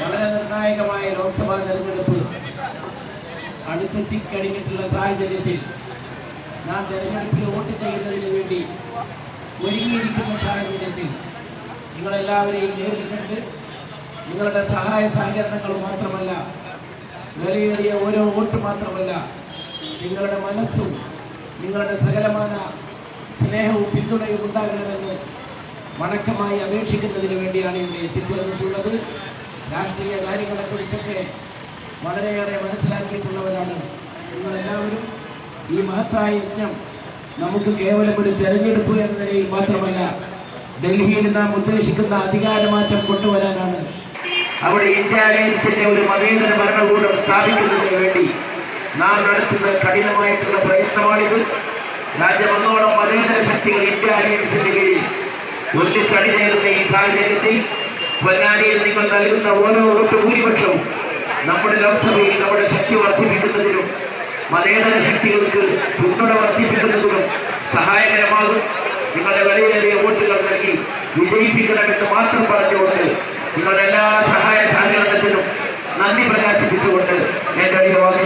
വളരെ നിർണായകമായ ലോക്സഭാ തെരഞ്ഞെടുപ്പ് അടുത്തെത്തി കഴിഞ്ഞിട്ടുള്ള സാഹചര്യത്തിൽ നാം തെരഞ്ഞെടുപ്പിൽ വോട്ട് ചെയ്യുന്നതിന് വേണ്ടി ഒരുങ്ങിയിരിക്കുന്ന സാഹചര്യത്തിൽ നിങ്ങളെല്ലാവരെയും നേരിട്ടിട്ട് നിങ്ങളുടെ സഹായ സഹകരണങ്ങൾ മാത്രമല്ല വിലയേറിയ ഓരോ വോട്ട് മാത്രമല്ല നിങ്ങളുടെ മനസ്സും നിങ്ങളുടെ സകലമായ സ്നേഹവും പിന്തുണയും ഉണ്ടാകണമെന്ന് വണക്കമായി അപേക്ഷിക്കുന്നതിന് വേണ്ടിയാണ് ഇവിടെ എത്തിച്ചേർന്നിട്ടുള്ളത്. രാഷ്ട്രീയ കാര്യങ്ങളെക്കുറിച്ചൊക്കെ വളരെയേറെ മനസ്സിലാക്കിയിട്ടുള്ളവരാണ്. നിങ്ങളെല്ലാവരും ഈ മഹത്തായ യജ്ഞം നമുക്ക് കേവലം ഒരു തെരഞ്ഞെടുപ്പ് എന്ന നിലയിൽ മാത്രമല്ല ഡൽഹിയിൽ നാം ഉദ്ദേശിക്കുന്ന അധികാരമാറ്റം കൊണ്ടുവരാനാണ് അവിടെ ഇന്ത്യ അലയൻസിന്റെ ഒരു മതേതര ഭരണകൂടം സ്ഥാപിക്കുന്നതിന് വേണ്ടി നാം നടത്തുന്ന കഠിനമായിട്ടുള്ള പ്രയത്നമാണിത്. രാജ്യമൊന്നോളം മതേതര ശക്തികൾ ഇന്ത്യ അലയൻസിന്റെ കീഴിൽ ഒന്നിച്ചണിനേറുന്ന ഈ സാഹചര്യത്തിൽ പൊന്നാനിയിൽ നിങ്ങൾ നൽകുന്ന ഓരോ വോട്ട് ഭൂരിപക്ഷവും നമ്മുടെ ലോക്സഭയിൽ നമ്മുടെ ശക്തി വർദ്ധിപ്പിക്കുന്നതിനും മതേതര ശക്തികൾക്ക് പിന്തുണ വർദ്ധിപ്പിക്കുന്നതിനും സഹായകരമാകും. നിങ്ങളുടെ വിലയേറിയ വോട്ടുകൾ നൽകി വിജയിപ്പിക്കണമെന്ന് മാത്രം പറഞ്ഞുകൊണ്ട് നിങ്ങളുടെ എല്ലാ സഹായ സഹകരണത്തിനും നന്ദി പ്രകാശിപ്പിച്ചുകൊണ്ട് എന്റെ വാക്കുകൾ